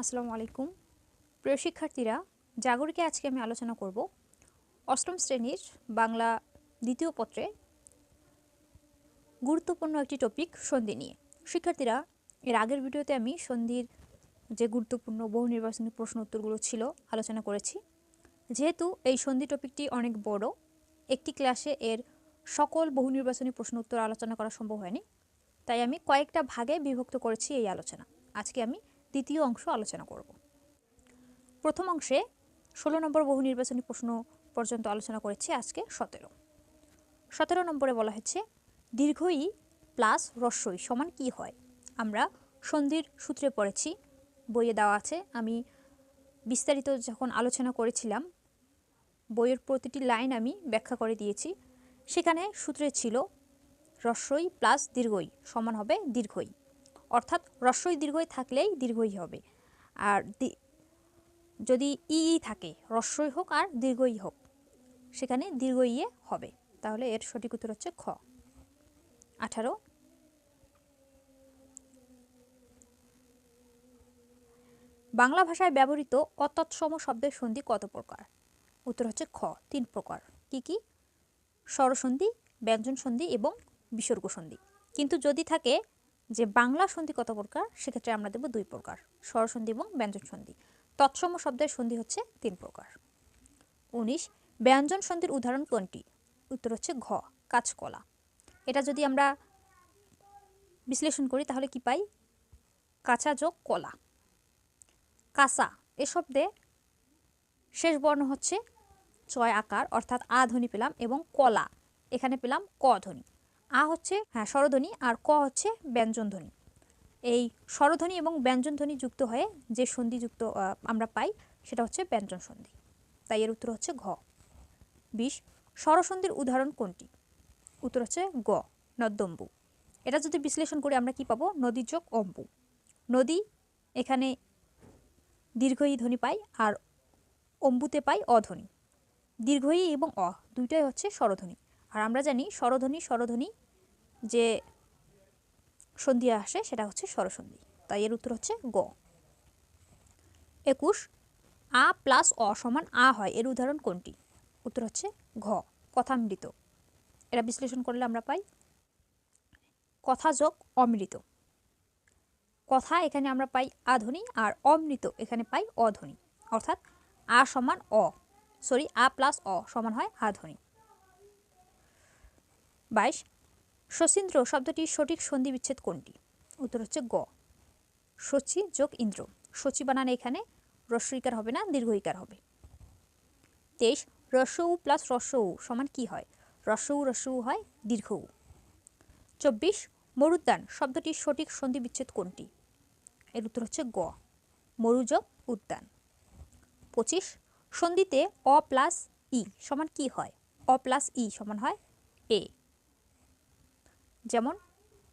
আসসালামু আলাইকুম। প্রিয় শিক্ষার্থীরা, জাগরিকে আজকে আমি আলোচনা করব অষ্টম শ্রেণির বাংলা দ্বিতীয় পত্রে গুরুত্বপূর্ণ একটি টপিক সন্ধি নিয়ে। শিক্ষার্থীরা, এর আগের ভিডিওতে আমি সন্ধির যে গুরুত্বপূর্ণ বহু নির্বাচনী প্রশ্ন উত্তরগুলো ছিল আলোচনা করেছি। যেহেতু এই সন্ধি টপিকটি অনেক বড়, একটি ক্লাসে এর সকল বহু নির্বাচনী প্রশ্ন উত্তর আলোচনা করা সম্ভব হয়নি। তাই আমি কয়েকটা ভাগে বিভক্ত করেছি এই আলোচনা। আজকে আমি দ্বিতীয় অংশ আলোচনা করব। প্রথম অংশে ষোলো নম্বর বহু নির্বাচনী প্রশ্ন পর্যন্ত আলোচনা করেছি আজকে সতেরো। সতেরো নম্বরে বলা হচ্ছে দীর্ঘই প্লাস রস্যই সমান কি হয়? আমরা সন্ধির সূত্রে পড়েছি, বইয়ে দেওয়া আছে, আমি বিস্তারিত যখন আলোচনা করেছিলাম, বইয়ের প্রতিটি লাইন আমি ব্যাখ্যা করে দিয়েছি, সেখানে সূত্রে ছিল রস্যই প্লাস দীর্ঘই সমান হবে দীর্ঘই। অর্থাৎ রস্যই দীর্ঘই থাকলেই দীর্ঘই হবে। আর যদি ই থাকে রস্যই হোক আর দীর্ঘই হোক, সেখানে দীর্ঘ ইয়ে হবে। তাহলে এর সঠিক উত্তর হচ্ছে খ। আঠারো। বাংলা ভাষায় ব্যবহৃত অতৎসম শব্দের সন্ধি কত প্রকার? উত্তর হচ্ছে খ, তিন প্রকার। কি কি? স্বরসন্ধি ব্যঞ্জন সন্ধি এবং বিসর্গ সন্ধি কিন্তু যদি থাকে যে বাংলা সন্ধি কত প্রকার? সেক্ষেত্রে আমরা দেব দুই প্রকার স্বরসন্ধি এবং ব্যঞ্জন সন্ধি। তৎসম শব্দের সন্ধি হচ্ছে তিন প্রকার। উনিশ, ব্যঞ্জন সন্ধির উদাহরণ কোনটি? উত্তর হচ্ছে ঘ, কাঁচকলা। এটা যদি আমরা বিশ্লেষণ করি, তাহলে কি পাই? কাঁচা যোগ কলা। কাঁচা, এ শব্দে শেষ বর্ণ হচ্ছে চয় আকার, অর্থাৎ আ ধ্বনি পেলাম এবং কলা। এখানে পেলাম ক ধ্বনি। আ হচ্ছে হ্যাঁ স্বরধ্বনি আর ক হচ্ছে ব্যঞ্জন ধ্বনি এই স্বরধ্বনি এবং ব্যঞ্জন ধ্বনি যুক্ত হয়ে যে সন্ধি যুক্ত আমরা পাই সেটা হচ্ছে ব্যঞ্জন সন্ধি। তাই এর উত্তর হচ্ছে ঘ। বিশ, স্বরসন্ধির উদাহরণ কোনটি? উত্তর হচ্ছে গ নদ্যম্বু এটা যদি বিশ্লেষণ করি আমরা কি পাবো? নদী যোগ অম্বু। নদী এখানে দীর্ঘই ধ্বনি পাই আর অম্বুতে পাই অধ্বনি। দীর্ঘই এবং অ, দুইটাই হচ্ছে স্বরধ্বনি। আর আমরা জানি স্বরধ্বনি স্বরধ্বনি যে সন্ধি আসে সেটা হচ্ছে স্বরসন্ধি। তাই এর উত্তর হচ্ছে গ। একুশ, আ প্লাস অ সমান আ হয়, এর উদাহরণ কোনটি? উত্তর হচ্ছে ঘ, কথামৃত। এটা বিশ্লেষণ করলে আমরা পাই কথা যোগ অমৃত। কথা এখানে আমরা পাই আধ্বনি আর অমৃত এখানে পাই অধ্বনি। অর্থাৎ আ সমান অ, সরি, আ প্লাস অ সমান হয় আধ্বনি। বাইশ। শচীন্দ্র, শব্দটির সঠিক সন্ধি বিচ্ছেদ কোনটি? উত্তর হচ্ছে গ। সচি যোগ ইন্দ্র। সচি বানান এখানে রস্বইকার হবে না দীর্ঘইকার হবে। তেইশ রস্যউ প্লাস রস্যউ সমান কি হয়? রস্যউ রস্যউ হয় দীর্ঘ উ। চব্বিশ, মরুদ্যান, শব্দটির সঠিক সন্ধি বিচ্ছেদ কোনটি? এর উত্তর হচ্ছে গ। মরুযোগ, উদ্যান। পঁচিশ, সন্ধিতে অ প্লাস ই সমান কি হয়? অ প্লাস ই সমান হয় এ। যেমন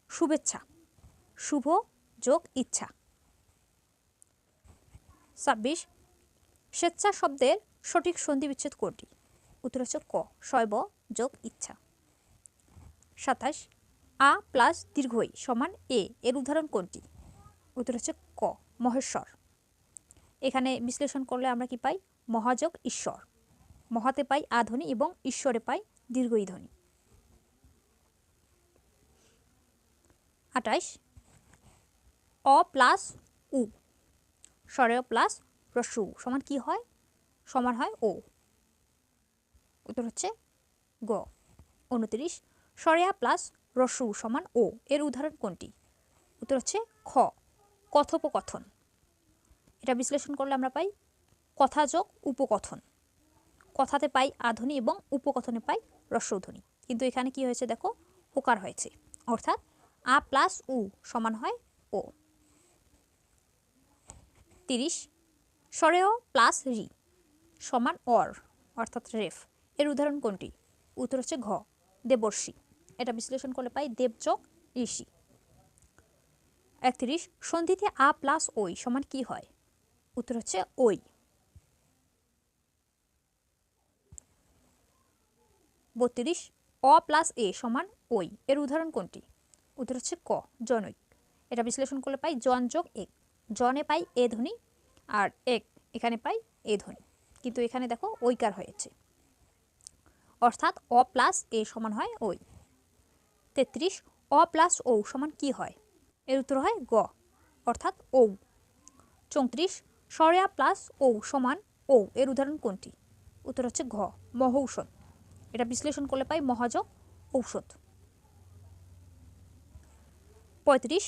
শুভেচ্ছা, শুভ যোগ ইচ্ছা। ছাব্বিশ, স্বেচ্ছা শব্দের সঠিক সন্ধি বিচ্ছেদ কোনটি? উত্তর হচ্ছে ক শৈব যোগ ইচ্ছা। সাতাশ, আ প্লাস দীর্ঘই সমান এ, এর উদাহরণ কোনটি? উত্তর হচ্ছে ক, মহেশ্বর। এখানে বিশ্লেষণ করলে আমরা কি পাই? মহাযোগ ঈশ্বর। মহাতে পাই আধ্বনি এবং ঈশ্বরে পাই দীর্ঘই ধ্বনি। আটাইশ অ প্লাস উ। স্বরেয় প্লাস রস্যু সমান কি হয়? সমান হয় ও। উত্তর হচ্ছে গ। উনত্রিশ। সরেয়া প্লাস রস্যু সমান ও। এর উদাহরণ কোনটি? উত্তর হচ্ছে খ। কথোপকথন। এটা বিশ্লেষণ করলে আমরা পাই কথা যোগ উপকথন। কথাতে পাই আধ্বনি এবং উপকথনে পাই রস্যধ্বনি কিন্তু এখানে কি হয়েছে দেখো? ওকার হয়েছে। অর্থাৎ আ প্লাস উ সমান হয় ও। তিরিশ স্বরেয় প্লাস রি সমান অর, অর্থাৎ রেফ। এর উদাহরণ কোনটি? উত্তর হচ্ছে ঘ, দেবর্ষি। এটা বিশ্লেষণ করলে পাই দেবযোগ ঋষি। একত্রিশ, সন্ধিতে আ প্লাস ওই সমান কি হয়? উত্তর হচ্ছে ওই। বত্রিশ, অ প্লাস এ সমান ওই। এর উদাহরণ কোনটি? উত্তর হচ্ছে ক, জনৈক। এটা বিশ্লেষণ করলে পাই জন যোগ এক। জনে পাই এ ধ্বনি আর এক এখানে পাই এ ধ্বনি কিন্তু এখানে দেখো ঐকার হয়েছে। অর্থাৎ অ প্লাস এ সমান হয় ওই তেত্রিশ, অ প্লাস ও সমান কি হয়? এর উত্তর হয় গ, অর্থাৎ ঔ। চৌত্রিশ, সরেয়া প্লাস ও সমান ও এর উদাহরণ কোনটি? উত্তর হচ্ছে ঘ, মহৌষধ। এটা বিশ্লেষণ করলে পাই মহাযোগ ঔষধ। পঁয়ত্রিশ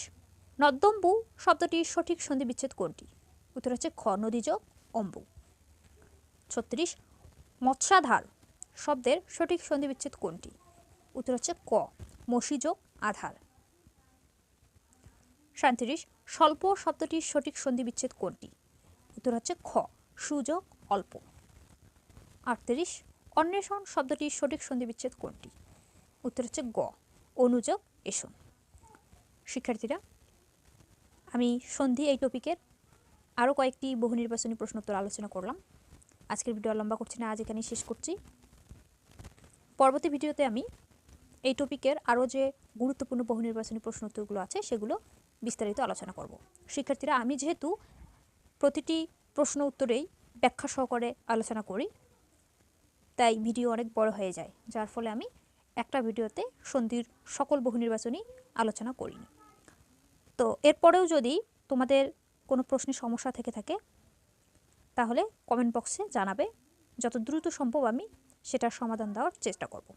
নদ্যম্বু শব্দটির সঠিক সন্ধি বিচ্ছেদ কোনটি? উত্তর হচ্ছে খ নদীযোগ অম্বু। ছত্রিশ, মৎস্যাধার শব্দের সঠিক সন্ধি বিচ্ছেদ কোনটি? উত্তর হচ্ছে ক মসিযোগ আধার। সাঁত্রিশ, স্বল্প শব্দটির সঠিক সন্ধি বিচ্ছেদ কোনটি? উত্তর হচ্ছে খ সুযোগ অল্প। আটত্রিশ, অন্বেষণ শব্দটির সঠিক সন্ধি বিচ্ছেদ কোনটি? উত্তর হচ্ছে গ অনুযোগ এসন। শিক্ষার্থীরা, আমি সন্ধি এই টপিকের আরও কয়েকটি বহু নির্বাচনী প্রশ্নোত্তর আলোচনা করলাম। আজকের ভিডিও লম্বা করছি না, আজ এখানেই শেষ করছি। পরবর্তী ভিডিওতে আমি এই টপিকের আরও যে গুরুত্বপূর্ণ বহু নির্বাচনী প্রশ্নোত্তরগুলো আছে, সেগুলো বিস্তারিত আলোচনা করব। শিক্ষার্থীরা, আমি যেহেতু প্রতিটি প্রশ্ন উত্তরেই ব্যাখ্যা সহকারে আলোচনা করি, তাই ভিডিও অনেক বড় হয়ে যায়। যার ফলে আমি একটা ভিডিওতে সন্ধির সকল বহু নির্বাচনী আলোচনা করিনি। তো এরপরেও যদি তোমাদের কোনো প্রশ্নের সমস্যা থেকে থাকে, তাহলে কমেন্ট বক্সে জানাবে। যত দ্রুত সম্ভব আমি সেটার সমাধান দেওয়ার চেষ্টা করব।